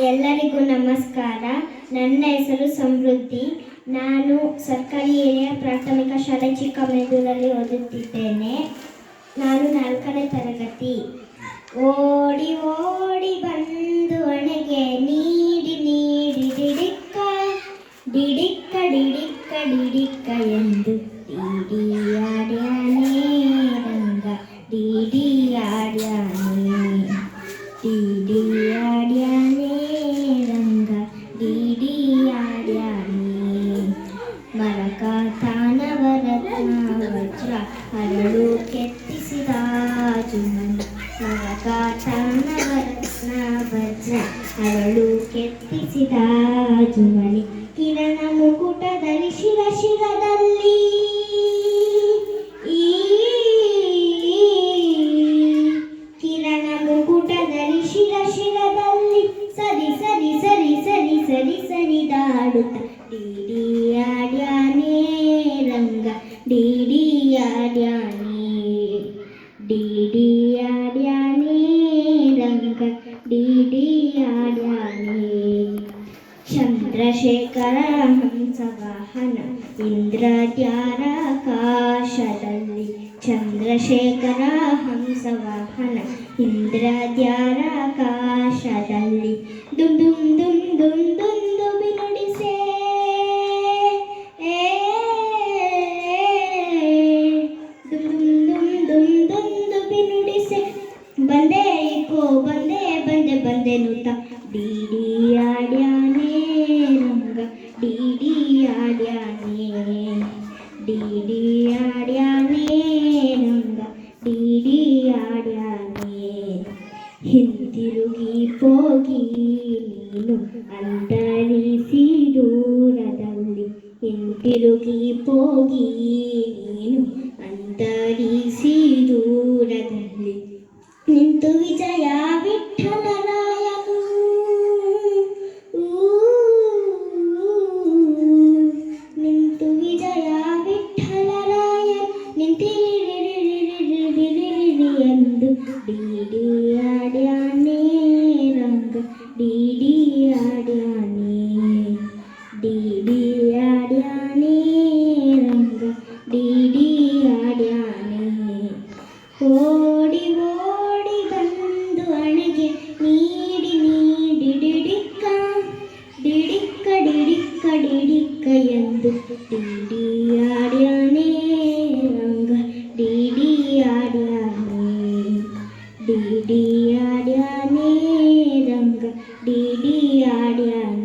ಎಲ್ಲರಿಗೂ ನಮಸ್ಕಾರ. ನನ್ನ ಹೆಸರು ಸಮೃದ್ಧಿ. ನಾನು ಸರ್ಕಾರಿ ಹಿರಿಯ ಪ್ರಾಥಮಿಕ ಶಾಲೆ ಚಿಕ್ಕಮಗಳೂರಲ್ಲಿ ಓದುತ್ತಿದ್ದೇನೆ. ನಾನು ನಾಲ್ಕನೇ ತರಗತಿ. ಓಡಿ ಓಡಿ ಬಂದು ಒಣಗೆ ನೀಡಿ ನೀಡಿ ಡಿಡಿಕ್ಕ ಡಿಡಿಕ್ಕ ಡಿಡಿಕ್ಕ ಡಿಡಿಕ್ಕ ಎಂದು ಅರಳು ಕೆತ್ತಿಸಿದ ಜುಮನು ನವಕಾಟನವರತ್ನ ವಜ್ರ ಅರಳು ಕೆತ್ತಿಸಿದ ಜುಮನಿ ಕಿರಣ ಮುಕುಟ ಧರಿಸಿದ ಶಿರದಲ್ಲಿ. ಕಿರಣ ಮುಕುಟ ಧರಿಸಿದ ಶಿರದಲ್ಲಿ ಸರಿ ಸರಿ ಸರಿ ಸರಿ ಸರಿ ಸರಿ ದಾಡುತ್ತ. ഡിഡിയാഡ്യാനി ഡിഡിയാഡ്യാനി రంగ ഡിഡിയാഡ്യാനി ಚಂದ್ರಶೇಖರ ಹಂಸವಾಹನ ಇಂದ್ರದ್ಯಾರಾಕಾಶದಲ್ಲಿ ಚಂದ್ರಶೇಖರ ಹಂಸವಾಹನ ಇಂದ್ರದ್ಯಾರಾಕಾಶದಲ್ಲಿ ದುಮ್ ದುಮ್ ಕೋ ಬಂದೆ ಬಂದೆ ಬಂದೆನುತ ಡಿಡಿ ಆಡ್ಯಾನೇ ನಮಗ ಡಿಡಿ ಆಡ್ಯಾನೇ ಡಿಡಿ ಆಡ್ಯಾನೇ ನಮಗ ಡಿಡಿ ಆಡ್ಯಾನೇ ಹಿಂತಿರುಗಿ ಹೋಗಿ ನೀನು ಅಂತರಿಸಿ ದೂರದಲ್ಲಿ ಹಿಂತಿರುಗಿ ಹೋಗಿ ನೀನು ಅಂತರಿಸಿ ದೂರದಲ್ಲಿ ನಿಂತು ವಿಜಯ ವಿಠಲರಾಯನು ಊ, ನಿಂತು ವಿಜಯ ವಿಠಲರಾಯನ್ ನಿಂತಿರಿರಿರಿರಿರಿರಿರಿರಿ ಎಂದು ಡಿಡಿಯಾಡ್ಯಾನೇ ರಂಗ ಡಿಡಿಯಾಡ್ಯಾನೇ ಡಿಡಿಯಾಡ್ಯಾನೇ ರಂಗ ಡಿಡಿಯಾಡ್ಯಾನೇ ಓಡಿ എന്തു ഡിഡിയാടിയാനേ രംഗ ഡിഡിയാടിയാനേ ഡിഡിയാടിയാനേ രംഗ ഡിഡിയാടിയാനേ